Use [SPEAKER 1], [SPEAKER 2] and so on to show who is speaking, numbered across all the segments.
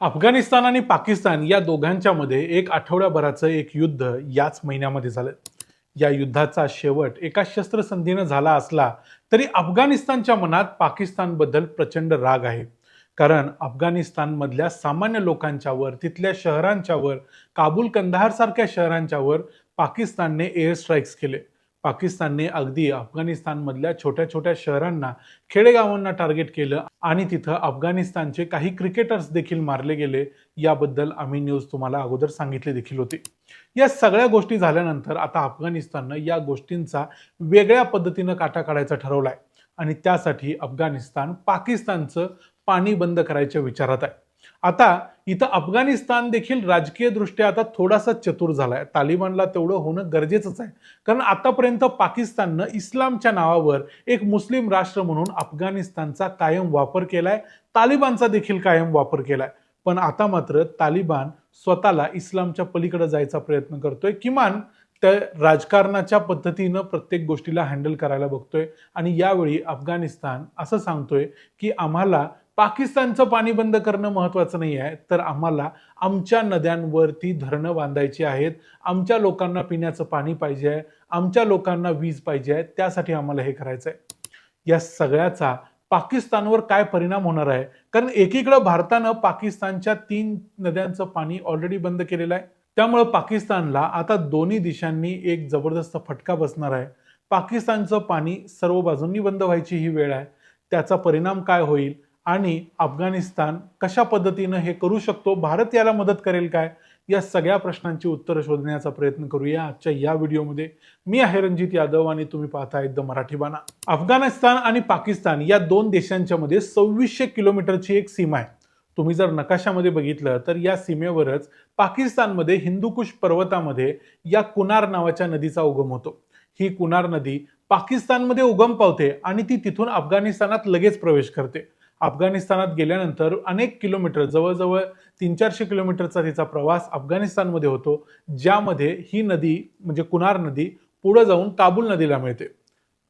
[SPEAKER 1] अफगाणिस्तान आणि पाकिस्तान या दोघांच्या मध्ये एक आठवड्याभराचं एक युद्ध याच महिन्यामध्ये झालं. या युद्धाचा शेवट एका शस्त्रसंधीनं झाला असला तरी अफगाणिस्तानच्या मनात पाकिस्तानबद्दल प्रचंड राग आहे. कारण अफगाणिस्तानमधल्या सामान्य लोकांच्यावर तिथल्या शहरांच्यावर काबूल कंधारसारख्या सारख्या शहरांच्यावर पाकिस्तानने एअर स्ट्राईक्स केले. पाकिस्तानने अगदी अफगाणिस्तानमधल्या छोट्या छोट्या शहरांना खेडेगावांना टार्गेट केलं आणि तिथं अफगाणिस्तानचे काही क्रिकेटर्स देखील मारले गेले याबद्दल आम्ही न्यूज तुम्हाला अगोदर सांगितली देखील होती. या सगळ्या गोष्टी झाल्यानंतर आता अफगाणिस्ताननं या गोष्टींचा वेगळ्या पद्धतीनं काटा काढायचा ठरवलाय. आणि त्यासाठी अफगाणिस्तान पाकिस्तानचं पाणी बंद करायच्या विचारात आहे. आता इथं अफगाणिस्तान देखील राजकीय दृष्ट्या आता थोडासा चतुर झालाय. तालिबानला तेवढं होणं गरजेचंच आहे. कारण आतापर्यंत पाकिस्ताननं इस्लामच्या नावावर एक मुस्लिम राष्ट्र म्हणून अफगाणिस्तानचा कायम वापर केलाय. तालिबानचा देखील कायम वापर केलाय. पण आता मात्र तालिबान स्वतःला इस्लामच्या पलीकडे जायचा प्रयत्न करतोय. किमान त्या राजकारणाच्या पद्धतीनं प्रत्येक गोष्टीला हँडल करायला बघतोय. आणि यावेळी अफगाणिस्तान असं सांगतोय की आम्हाला पाकिस्तानचं पाणी बंद करणं महत्त्वाचं नाही आहे. तर आम्हाला आमच्या नद्यांवरती धरणं बांधायची आहेत. आमच्या लोकांना पिण्याचं पाणी पाहिजे आहे. आमच्या लोकांना वीज पाहिजे आहे. त्यासाठी आम्हाला हे करायचं आहे या सगळ्याचा पाकिस्तानवर काय परिणाम होणार आहे? कारण एकीकडं भारतानं पाकिस्तानच्या तीन नद्यांचं पाणी ऑलरेडी बंद केलेलं आहे. त्यामुळं पाकिस्तानला आता दोन्ही दिशांनी एक जबरदस्त फटका बसणार आहे. पाकिस्तानचं पाणी सर्व बाजूंनी बंद व्हायची ही वेळ आहे. त्याचा परिणाम काय होईल? आणि अफगाणिस्तान कशा पद्धतीनं हे करू शकतो? भारत याला मदत करेल काय? या सगळ्या प्रश्नांची उत्तरं शोधण्याचा प्रयत्न करूया आजच्या या व्हिडिओमध्ये. मी आहे रणजित यादव आणि तुम्ही पाहताय द मराठी बाणा. अफगाणिस्तान आणि पाकिस्तान या दोन देशांच्या मध्ये सव्वीसशे किलोमीटरची एक सीमा आहे. तुम्ही जर नकाशामध्ये बघितलं तर या सीमेवरच पाकिस्तानमध्ये हिंदुकुश पर्वतामध्ये या कुनार नावाच्या नदीचा उगम होतो. ही कुनार नदी पाकिस्तानमध्ये उगम पावते आणि ती तिथून अफगाणिस्तानात लगेच प्रवेश करते. अफगाणिस्तानात गेल्यानंतर अनेक किलोमीटर जवळजवळ तीन चारशे किलोमीटरचा तिचा प्रवास अफगाणिस्तानमध्ये होतो ज्यामध्ये ही नदी म्हणजे कुनार नदी पुढे जाऊन काबूल नदीला मिळते.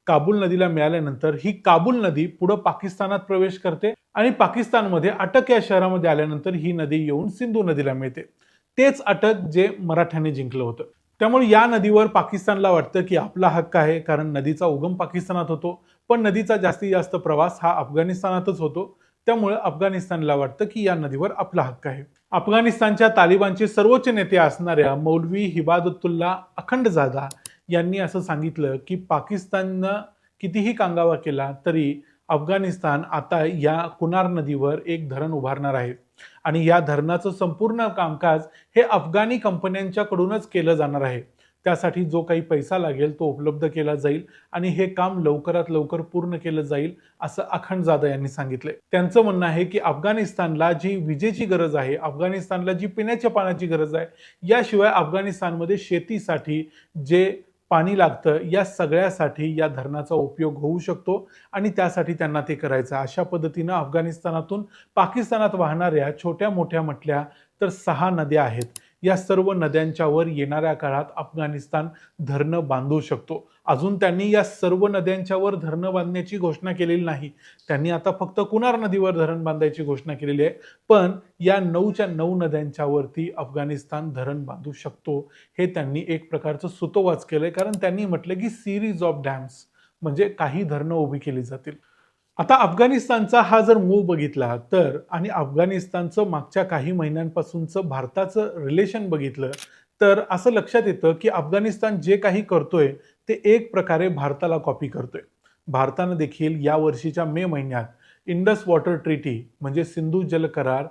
[SPEAKER 1] काबूल नदीला मिळाल्यानंतर ही काबूल नदी पुढं पाकिस्तानात प्रवेश करते आणि पाकिस्तानमध्ये अटक या शहरामध्ये आल्यानंतर ही नदी येऊन सिंधू नदीला मिळते. तेच अटक जे मराठ्यांनी जिंकलं होतं. त्यामुळे या नदीवर पाकिस्तानला वाटतं की आपला हक्क आहे कारण नदीचा उगम पाकिस्तानात होतो. पण नदीचा जास्तीत जास्त प्रवास हा अफगाणिस्तानातच होतो. त्यामुळे अफगाणिस्तानला वाटतं की या नदीवर आपला हक्क आहे. अफगाणिस्तानच्या तालिबानचे सर्वोच्च नेते असणाऱ्या मौलवी हिबादतुल्ला अखंडजादा यांनी असं सांगितलं की पाकिस्ताननं कितीही कांगावा केला तरी अफगाणिस्तान आता या कुनार नदीवर एक धरण उभारणार आहे. आणि या धरणाचं संपूर्ण कामकाज हे अफगाणी कंपन्यांच्याकडूनच केलं जाणार आहे. त्यासाठी जो काही पैसा लागेल तो उपलब्ध केला जाईल आणि हे काम लवकरात लवकर पूर्ण केलं जाईल असं अखंड जाधव यांनी सांगितलंय. त्यांचं म्हणणं आहे की अफगाणिस्तानला जी विजेची गरज आहे अफगाणिस्तानला जी पिण्याच्या पाण्याची गरज आहे याशिवाय अफगाणिस्तानमध्ये शेतीसाठी जे पाणी लागतं या सगळ्यासाठी या धरणाचा उपयोग होऊ शकतो आणि त्यासाठी त्यांना ते करायचं अशा पद्धतीनं अफगाणिस्तानातून पाकिस्तानात वाहणाऱ्या छोट्या मोठ्या म्हटल्या तर सहा नद्या आहेत. या सर्व नद्यांच्यावर येणाऱ्या काळात अफगाणिस्तान धरणं बांधू शकतो. अजून त्यांनी या सर्व नद्यांच्यावर धरणं बांधण्याची घोषणा केलेली नाही. त्यांनी आता फक्त कुनार नदीवर धरण बांधायची घोषणा केलेली आहे. पण या नऊच्या नऊ नद्यांच्यावरती अफगाणिस्तान धरण बांधू शकतो हे त्यांनी एक प्रकारचं सुतोवाच केलंय. कारण त्यांनी म्हटलं की सिरीज ऑफ डॅम्स म्हणजे काही धरणं उभी केली जातील. आता अफगाणिस्तानचा हा जर मूव बघितला तर आणि अफगाणिस्तानचं मागच्या काही महिन्यांपासूनचं भारताचं रिलेशन बघितलं तर असं लक्षात येतं की अफगाणिस्तान जे काही करतोय ते एक प्रकारे भारताला कॉपी करतोय. भारतानं देखील या वर्षीच्या मे महिन्यात इंडस वॉटर ट्रीटी म्हणजे सिंधू जल करार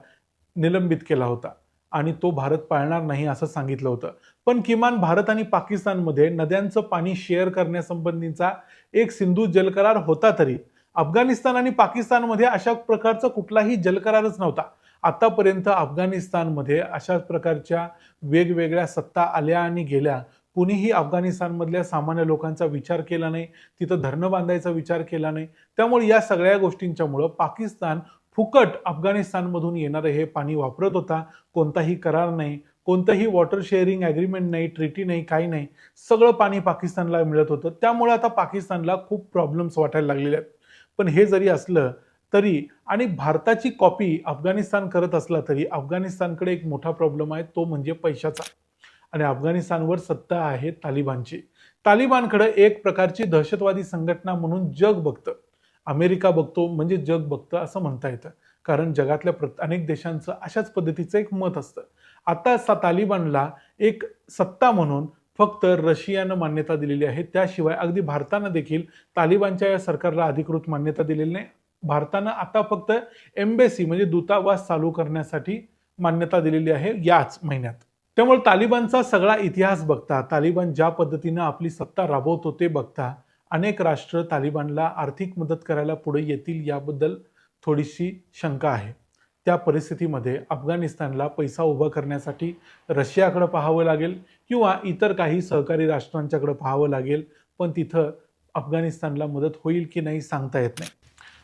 [SPEAKER 1] निलंबित केला होता. आणि तो भारत पाळणार नाही असं सांगितलं होतं. पण किमान भारत आणि पाकिस्तानमध्ये नद्यांचं पाणी शेअर करण्यासंबंधीचा एक सिंधू जल करार होता तरी अफगाणिस्तान आणि पाकिस्तानमध्ये अशा प्रकारचा कुठलाही जलकरारच नव्हता. आतापर्यंत अफगाणिस्तानमध्ये अशाच प्रकारच्या वेगवेगळ्या सत्ता आल्या आणि गेल्या. कुणीही अफगाणिस्तानमधल्या सामान्य लोकांचा विचार केला नाही. तिथं धरणं बांधायचा विचार केला नाही. त्यामुळे या सगळ्या गोष्टींच्यामुळं पाकिस्तान फुकट अफगाणिस्तानमधून येणारं हे पाणी वापरत होता. कोणताही करार नाही. कोणतंही वॉटर शेअरिंग ॲग्रीमेंट नाही ट्रिटी नाही काही नाही. सगळं पाणी पाकिस्तानला मिळत होतं. त्यामुळे आता पाकिस्तानला खूप प्रॉब्लेम्स वाटायला लागलेले आहेत. पण हे जरी असलं तरी आणि भारताची कॉपी अफगाणिस्तान करत असला तरी अफगाणिस्तानकडे एक मोठा प्रॉब्लेम आहे तो म्हणजे पैशाचा. आणि अफगाणिस्तानवर सत्ता आहे तालिबानची. तालिबानकडे एक प्रकारची दहशतवादी संघटना म्हणून जग बघतं. अमेरिका बघतो म्हणजे जग बघतं असं म्हणता येतं. कारण जगातल्या प्र अनेक देशांचं अशाच पद्धतीचं एक मत असतं. आता तालिबानला एक सत्ता म्हणून फक्त रशियानं मान्यता दिलेली आहे. त्याशिवाय अगदी भारतानं देखील तालिबानच्या या सरकारला अधिकृत मान्यता दिलेली नाही. भारतानं आता फक्त एम्बेसी म्हणजे दूतावास चालू करण्यासाठी मान्यता दिलेली आहे याच महिन्यात. त्यामुळे तालिबानचा सगळा इतिहास बघता तालिबान ज्या पद्धतीनं आपली सत्ता राबवतो ते बघता अनेक राष्ट्र तालिबानला आर्थिक मदत करायला पुढे येतील याबद्दल थोडीशी शंका आहे. त्या परिस्थितीमध्ये अफगाणिस्तानला पैसा उभा करण्यासाठी रशियाकडं पाहावं लागेल किंवा इतर काही सहकारी राष्ट्रांच्याकडं पाहावं लागेल पण तिथं अफगाणिस्तानला मदत होईल की नाही सांगता येत नाही.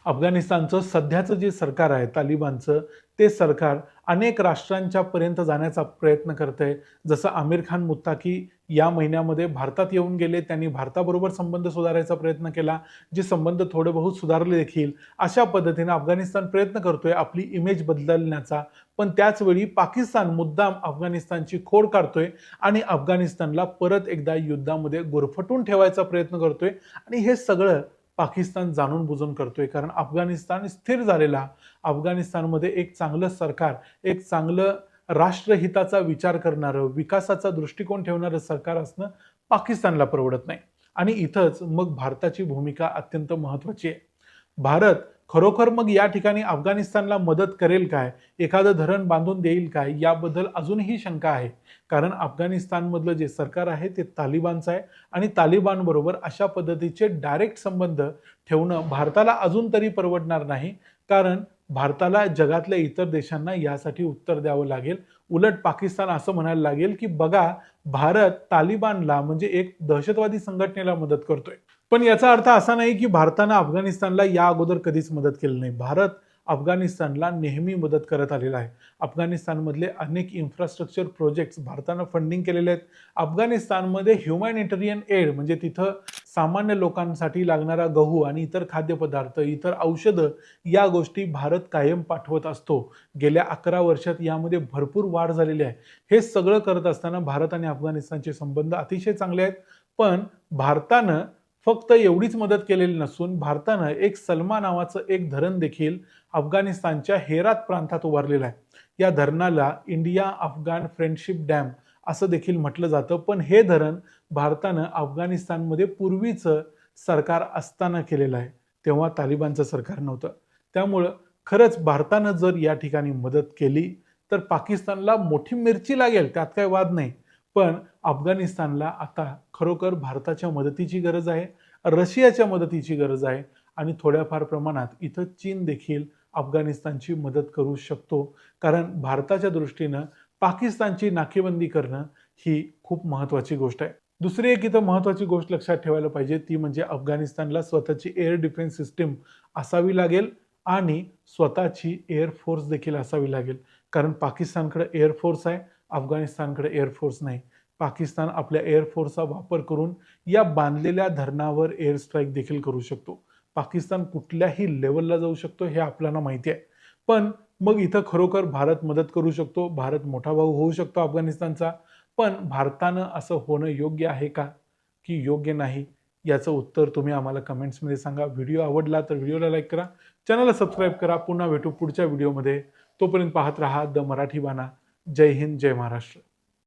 [SPEAKER 1] अफगाणिस्तानचं सध्याचं जे सरकार आहे तालिबानचं ते सरकार अनेक राष्ट्रांच्या पर्यंत जाण्याचा प्रयत्न करत आहे जसं आमिर खान मुत्ताकी या महिन्यामध्ये भारतात येऊन गेले त्यांनी भारताबरोबर संबंध सुधारायचा प्रयत्न केला जे संबंध थोडे बहुत सुधारले देखील. अशा पद्धतीने अफगाणिस्तान प्रयत्न करतोय आपली इमेज बदलण्याचा. पण त्याचवेळी पाकिस्तान मुद्दाम अफगाणिस्तानची खोड काढतोय आणि अफगाणिस्तानला परत एकदा युद्धामध्ये गुरफटून ठेवायचा प्रयत्न करतोय. आणि हे सगळं पाकिस्तान जाणून बुजून करतोय. कारण अफगाणिस्तान स्थिर झालेला अफगाणिस्तानमध्ये एक चांगलं सरकार एक चांगलं राष्ट्रहिताचा विचार करणारं विकासाचा दृष्टिकोन ठेवणारं सरकार असणं पाकिस्तानला परवडत नाही. आणि इथंच मग भारताची भूमिका अत्यंत महत्त्वाची आहे. भारत खरोखर मग या ठिकाणी अफगाणिस्तानला मदत करेल काय? एखादं धरण बांधून देईल काय? याबद्दल अजूनही शंका आहे. कारण अफगाणिस्तानमधलं जे सरकार आहे ते तालिबानचं आहे. आणि तालिबानबरोबर अशा पद्धतीचे डायरेक्ट संबंध ठेवणं भारताला अजून तरी परवडणार नाही. कारण भारताला जगातल्या इतर देशांना यासाठी उत्तर द्यावं लागेल. उलट पाकिस्तान असं म्हणायला लागेल की बघा भारत तालिबानला म्हणजे एक दहशतवादी संघटनेला मदत करतोय. पण याचा अर्थ असा नाही की भारतानं अफगाणिस्तानला या अगोदर कधीच मदत केली नाही. भारत अफगाणिस्तानला नेहमी मदत करत आलेला आहे. अफगाणिस्तानमधले अनेक इन्फ्रास्ट्रक्चर प्रोजेक्ट्स भारतानं फंडिंग केलेले आहेत. अफगाणिस्तानमध्ये ह्युमॅनिटेरियन एड म्हणजे तिथं सामान्य लोकांसाठी लागणारा गहू आणि इतर खाद्यपदार्थ इतर औषधं या गोष्टी भारत कायम पाठवत असतो. गेल्या अकरा वर्षात यामध्ये भरपूर वाढ झालेली आहे. हे सगळं करत असताना भारत आणि अफगाणिस्तानचे संबंध अतिशय चांगले आहेत. पण भारतानं फक्त एवढीच मदत केलेली नसून भारतानं एक सलमा नावाचं एक धरण देखील अफगाणिस्तानच्या हेरात प्रांतात उभारलेलं आहे. या धरणाला इंडिया अफगाण फ्रेंडशिप डॅम असं देखील म्हटलं जातं. पण हे धरण भारतानं अफगाणिस्तानमध्ये पूर्वीचं सरकार असताना केलेलं आहे. तेव्हा तालिबानचं सरकार नव्हतं. त्यामुळं खरंच भारतानं जर या ठिकाणी मदत केली तर पाकिस्तानला मोठी मिरची लागेल. त्यात काय वाद नाही. पण अफगाणिस्तानला आता खरोखर भारताच्या मदतीची गरज आहे रशियाच्या मदतीची गरज आहे आणि थोड्याफार प्रमाणात इथं चीन देखील अफगाणिस्तानची मदत करू शकतो. कारण भारताच्या दृष्टीनं पाकिस्तानची नाकेबंदी करणं ही खूप महत्त्वाची गोष्ट आहे. दुसरी एक इथं महत्त्वाची गोष्ट लक्षात ठेवायला पाहिजे ती म्हणजे अफगाणिस्तानला स्वतःची एअर डिफेन्स सिस्टीम असावी लागेल आणि स्वतःची एअरफोर्स देखील असावी लागेल. कारण पाकिस्तानकडे एअरफोर्स आहे अफगाणिस्तानकडे एअरफोर्स नाही. पाकिस्तान आपल्या एअरफोर्सचा वापर करून या बांधलेल्या धरणावर एअर स्ट्राईक देखील करू शकतो. पाकिस्तान कुठल्याही लेवलला जाऊ शकतो हे आपल्याला माहिती आहे. पण मग इथं खरोखर भारत मदत करू शकतो भारत मोठा भाऊ होऊ शकतो अफगाणिस्तानचा. पण भारतानं असं होणं योग्य आहे का? की योग्य नाही? याचं उत्तर तुम्ही आम्हाला कमेंट्समध्ये सांगा. व्हिडिओ आवडला तर व्हिडिओला लाईक करा. चॅनलला सबस्क्राईब करा. पुन्हा भेटू पुढच्या व्हिडिओमध्ये. तोपर्यंत पाहत राहा द मराठी बाणा. जय हिंद जय महाराष्ट्र.